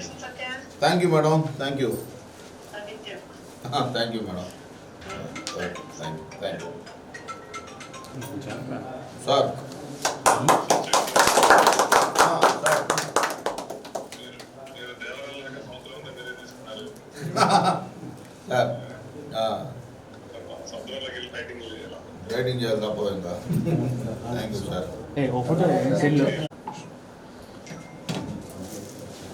Congratulations again. Thank you madam thank you Aditya. Thank you madam thank you thank you thank you sir ఆ, sir. మీరు దేవాలయాల సంవత్సరం మీరే తీసుకున్నారు sir ఆ, సముద్రంలోకి వెళ్ళి ఫైటింగ్ చేయాలి రైటింగ్ చేయాలి తప్పదు ఇంకా thank you sir A O photo cell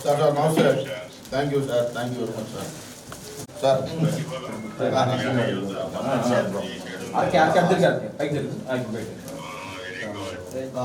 very much sir sir RK RK అద్దరు sir పైకి తెలుసు ఆగి బయట ఆ,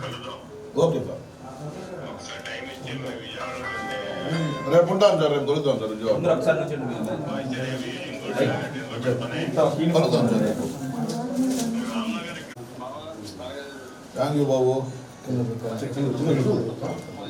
కలుద్దాం ఓకే సార్ ఒకసారి టైం ఇచ్చి మరి విజయవాడలో రేపు ఉంటాను సార్ రేపు కలుద్దాం సార్ అందరూ విజయవాడ ఒకసారి నుంచి కలుద్దాం సార్ రేపు థ్యాంక్ యూ బాబు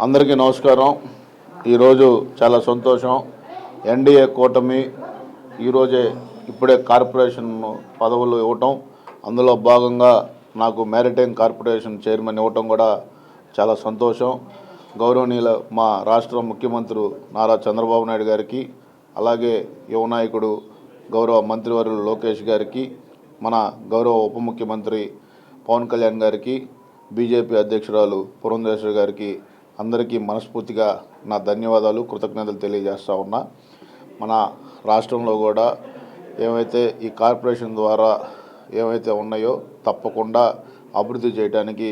అందరికీ నమస్కారం. ఈరోజు చాలా సంతోషం. ఎన్డీఏ కూటమి ఈరోజే ఇప్పుడే కార్పొరేషన్ పదవులు ఇవ్వటం. అందులో భాగంగా నాకు మ్యారిటైమ్ కార్పొరేషన్ చైర్మన్ ఇవ్వటం కూడా చాలా సంతోషం. గౌరవనీయుల మా రాష్ట్ర ముఖ్యమంత్రి నారా చంద్రబాబు నాయుడు గారికి అలాగే యువ నాయకుడు గౌరవ మంత్రివర్యులు లోకేష్ గారికి మన గౌరవ ఉప ముఖ్యమంత్రి పవన్ కళ్యాణ్ గారికి బీజేపీ అధ్యక్షురాలు పురంధేశ్వరి గారికి అందరికీ మనస్ఫూర్తిగా నా ధన్యవాదాలు కృతజ్ఞతలు తెలియజేస్తా ఉన్నా. మన రాష్ట్రంలో కూడా ఏమైతే ఈ కార్పొరేషన్ ద్వారా ఏమైతే ఉన్నాయో తప్పకుండా అభివృద్ధి చేయడానికి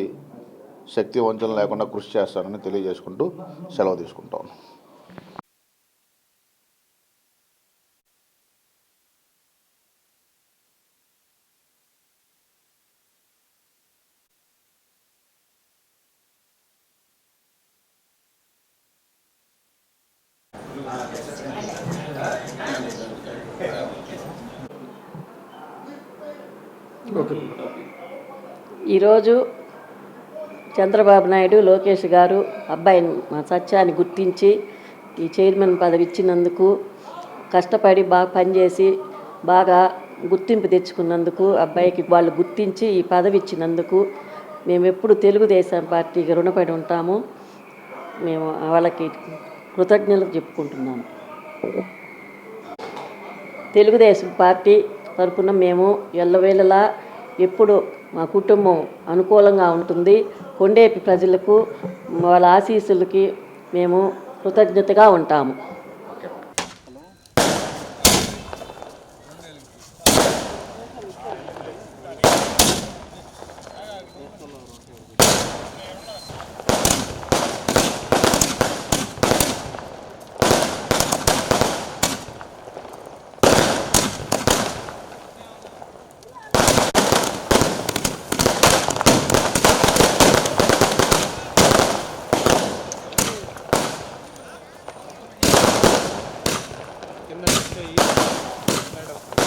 శక్తి వంచన లేకుండా కృషి చేస్తానని తెలియజేసుకుంటూ సెలవు తీసుకుంటాను. ఈరోజు చంద్రబాబు నాయుడు లోకేష్ గారు అబ్బాయిని మా సత్యాన్ని గుర్తించి ఈ చైర్మన్ పదవి ఇచ్చినందుకు కష్టపడి బాగా పనిచేసి బాగా గుర్తింపు తెచ్చుకున్నందుకు అబ్బాయికి వాళ్ళు గుర్తించి ఈ పదవి ఇచ్చినందుకు మేము ఎప్పుడు తెలుగుదేశం పార్టీకి రుణపడి ఉంటాము. మేము వాళ్ళకి కృతజ్ఞతలు చెప్పుకుంటున్నాము తెలుగుదేశం పార్టీ తరఫున మేము ఎల్లవేళలా ఎప్పుడు మా కుటుంబం అనుకూలంగా ఉంటుంది. కొండేపి ప్రజలకు వాళ్ళ ఆశీస్సులకి మేము కృతజ్ఞతగా ఉంటాము. なりしいい。